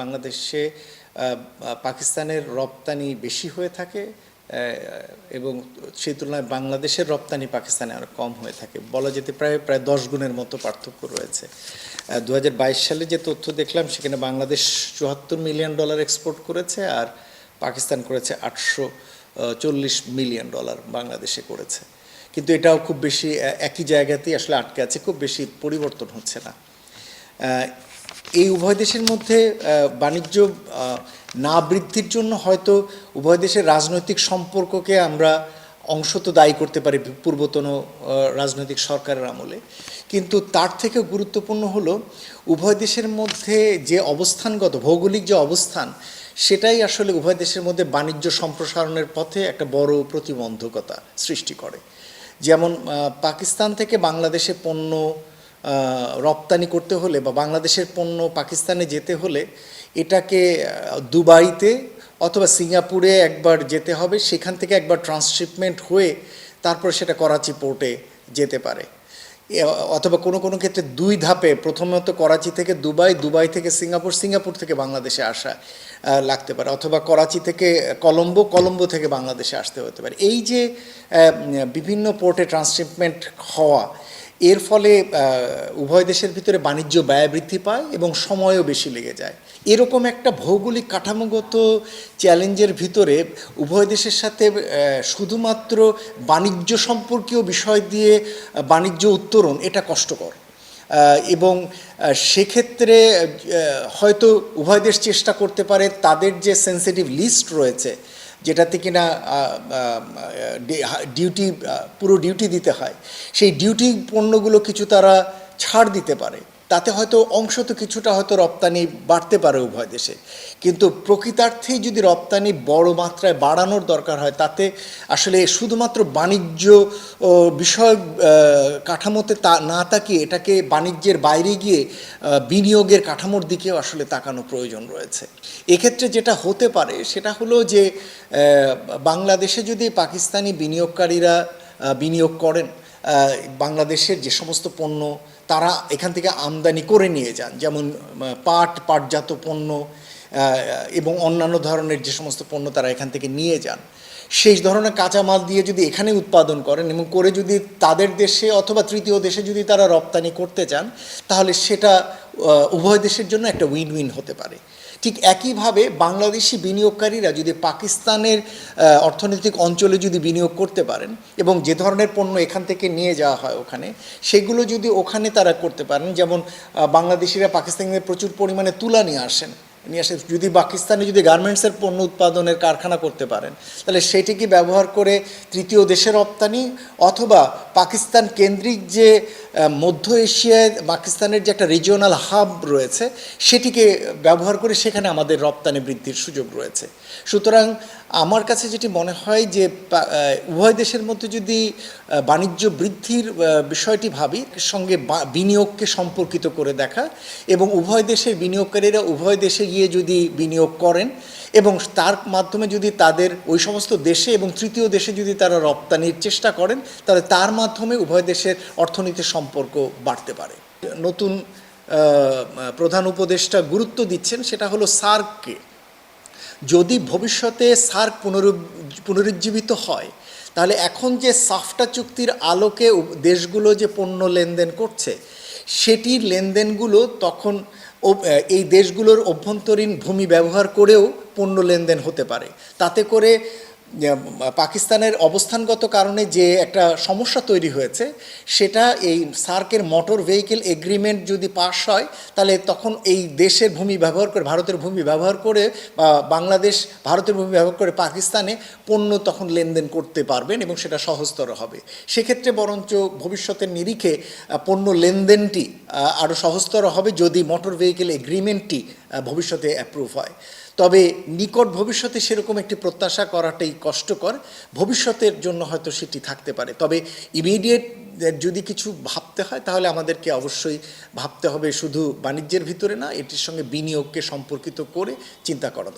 বাংলাদেশে পাকিস্তানের রপ্তানি বেশি হয়ে থাকে এবং সেই তুলনায় বাংলাদেশের রপ্তানি পাকিস্তানে আরও কম হয়ে থাকে। বলা যেতে প্রায় প্রায় দশ গুণের মতো পার্থক্য রয়েছে। দু হাজার বাইশ সালে যে তথ্য দেখলাম, সেখানে বাংলাদেশ চুয়াত্তর মিলিয়ন ডলার এক্সপোর্ট করেছে আর পাকিস্তান করেছে আটশো চল্লিশ মিলিয়ন ডলার বাংলাদেশে করেছে। কিন্তু এটাও খুব বেশি একই জায়গাতেই আসলে আটকে আছে, খুব বেশি পরিবর্তন হচ্ছে না। এই উভয় দেশের মধ্যে বাণিজ্য না বৃদ্ধির জন্য হয়তো উভয় দেশের রাজনৈতিক সম্পর্ককে আমরা অংশত দায়ী করতে পারি পূর্বতন রাজনৈতিক সরকারের আমলে। কিন্তু তার থেকে গুরুত্বপূর্ণ হলো উভয় দেশের মধ্যে যে অবস্থানগত, ভৌগোলিক যে অবস্থান, সেটাই আসলে উভয় দেশের মধ্যে বাণিজ্য সম্প্রসারণের পথে একটা বড় প্রতিবন্ধকতা সৃষ্টি করে। যেমন পাকিস্তান থেকে বাংলাদেশে পণ্য রপ্তানি করতে হলে বা বাংলাদেশের পণ্য পাকিস্তানে যেতে হলে এটাকে দুবাইতে অথবা সিঙ্গাপুরে একবার যেতে হবে, সেখান থেকে একবার ট্রান্সশিপমেন্ট হয়ে তারপর সেটা করাচি পোর্টে যেতে পারে। অথবা কোনো কোনো ক্ষেত্রে দুই ধাপে, প্রথমত করাচি থেকে দুবাই দুবাই থেকে সিঙ্গাপুর সিঙ্গাপুর থেকে বাংলাদেশে আসা লাগতে পারে, অথবা করাচি থেকে কলম্বো কলম্বো থেকে বাংলাদেশে আসতে হতে পারে। এই যে বিভিন্ন পোর্টে ট্রান্সশিপমেন্ট হওয়া এর ফলে উভয় দেশের ভিতরে বাণিজ্য ব্যয় বৃদ্ধি পায় এবং সময়ও বেশি লেগে যায়। এরকম একটা ভৌগোলিক কাঠামোগত চ্যালেঞ্জের ভিতরে উভয় দেশের সাথে শুধুমাত্র বাণিজ্য সম্পর্কীয় বিষয় দিয়ে বাণিজ্য উত্তরণ, এটা কষ্টকর। এবং সেক্ষেত্রে হয়তো উভয় দেশ চেষ্টা করতে পারে, তাদের যে সেন্সিটিভ লিস্ট রয়েছে যেটাতে কিনা ডিউটি পুরো ডিউটি দিতে হয়, সেই ডিউটি পণ্যগুলো কিছু তারা ছাড় দিতে পারে। তাতে হয়তো অংশত কিছুটা হয়তো রপ্তানি বাড়তে পারে উভয় দেশে। কিন্তু প্রকৃতার্থেই যদি রপ্তানি বড় মাত্রায় বাড়ানোর দরকার হয়, তাতে আসলে শুধুমাত্র বাণিজ্য বিষয় কাঠামোতে তা না তাকিয়ে এটাকে বাণিজ্যের বাইরে গিয়ে বিনিয়োগের কাঠামোর দিকেও আসলে তাকানো প্রয়োজন রয়েছে। এক্ষেত্রে যেটা হতে পারে সেটা হলো যে বাংলাদেশে যদি পাকিস্তানি বিনিয়োগকারীরা বিনিয়োগ করেন বাংলাদেশের যে সমস্ত পণ্য, তারা এখান থেকে আমদানি করে নিয়ে যান। যেমন পাট, পাটজাত পণ্য এবং অন্যান্য ধরনের যে সমস্ত পণ্য তারা এখান থেকে নিয়ে যান। সেই ধরনের কাঁচামাল দিয়ে যদি এখানে উৎপাদন করেন এবং করে যদি তাদের দেশে অথবা তৃতীয় দেশে যদি তারা রপ্তানি করতে চান, তাহলে সেটা উভয় দেশের জন্য একটা উইন উইন হতে পারে। ঠিক একইভাবে বাংলাদেশি বিনিয়োগকারীরা যদি পাকিস্তানের অর্থনৈতিক অঞ্চলে যদি বিনিয়োগ করতে পারেন এবং যে ধরনের পণ্য এখান থেকে নিয়ে যাওয়া হয় ওখানে, সেগুলো যদি ওখানে তারা করতে পারেন, যেমন বাংলাদেশিরা পাকিস্তানিদের প্রচুর পরিমাণে তুলা নিয়ে আসেন। নিয়ে আসে, যদি পাকিস্তানে যদি গার্মেন্টসের পণ্য উৎপাদনের কারখানা করতে পারেন, তাহলে সেটিকে ব্যবহার করে তৃতীয় দেশে রপ্তানি? অথবা পাকিস্তান কেন্দ্রিক যে মধ্য এশিয়ায় পাকিস্তানের যে একটা রিজিওনাল হাব রয়েছে, সেটিকে ব্যবহার করে সেখানে আমাদের রপ্তানি বৃদ্ধির সুযোগ রয়েছে। সুতরাং আমার কাছে যেটি মনে হয় যে উভয় দেশের মধ্যে যদি বাণিজ্য বৃদ্ধির বিষয়টি ভাবি, সঙ্গে বিনিয়োগকে সম্পর্কিত করে দেখা, এবং উভয় দেশের বিনিয়োগকারীরা উভয় দেশে গিয়ে যদি বিনিয়োগ করেন এবং তার মাধ্যমে যদি তাদের ওই সমস্ত দেশে এবং তৃতীয় দেশে যদি তারা রপ্তানির চেষ্টা করেন, তাহলে তার মাধ্যমে উভয় দেশের অর্থনীতির সম্পর্ক বাড়তে পারে। নতুন প্রধান উপদেষ্টা গুরুত্ব দিচ্ছেন, সেটা হলো সার্ককে। যদি ভবিষ্যতে সার্ক পুনরু পুনরুজ্জীবিত হয়, তাহলে এখন যে সাফটা চুক্তির আলোকে দেশগুলো যে পণ্য লেনদেন করছে সেটির লেনদেনগুলো তখন এই দেশগুলোর অভ্যন্তরীণ ভূমি ব্যবহার করেও পণ্য লেনদেন হতে পারে। তাতে করে পাকিস্তানের অবস্থানগত কারণে যে একটা সমস্যা তৈরি হয়েছে, সেটা এই সার্কের মোটর ভেহিকেল এগ্রিমেন্ট যদি পাশ হয়, তাহলে তখন এই দেশের ভূমি ব্যবহার করে, ভারতের ভূমি ব্যবহার করে, বা বাংলাদেশ ভারতের ভূমি ব্যবহার করে পাকিস্তানে পণ্য তখন লেনদেন করতে পারবেন এবং সেটা সহজতর হবে। সেক্ষেত্রে বরঞ্চ ভবিষ্যতের নিরিখে পণ্য লেনদেনটি আরও সহজতর হবে যদি মোটর ভেহিকেল এগ্রিমেন্টটি ভবিষ্যতে অ্যাপ্রুভ হয়। তবে নিকট ভবিষ্যতে সেরকম একটি প্রত্যাশা করাটাই কষ্টকর। ভবিষ্যতের জন্য হয়তো সেটি থাকতে পারে। তবে ইমিডিয়েট যদি কিছু ভাবতে হয়, তাহলে আমাদেরকে অবশ্যই ভাবতে হবে শুধু বাণিজ্যের ভিতরে না, এটির সঙ্গে বিনিয়োগকে সম্পর্কিত করে চিন্তা করা দরকার।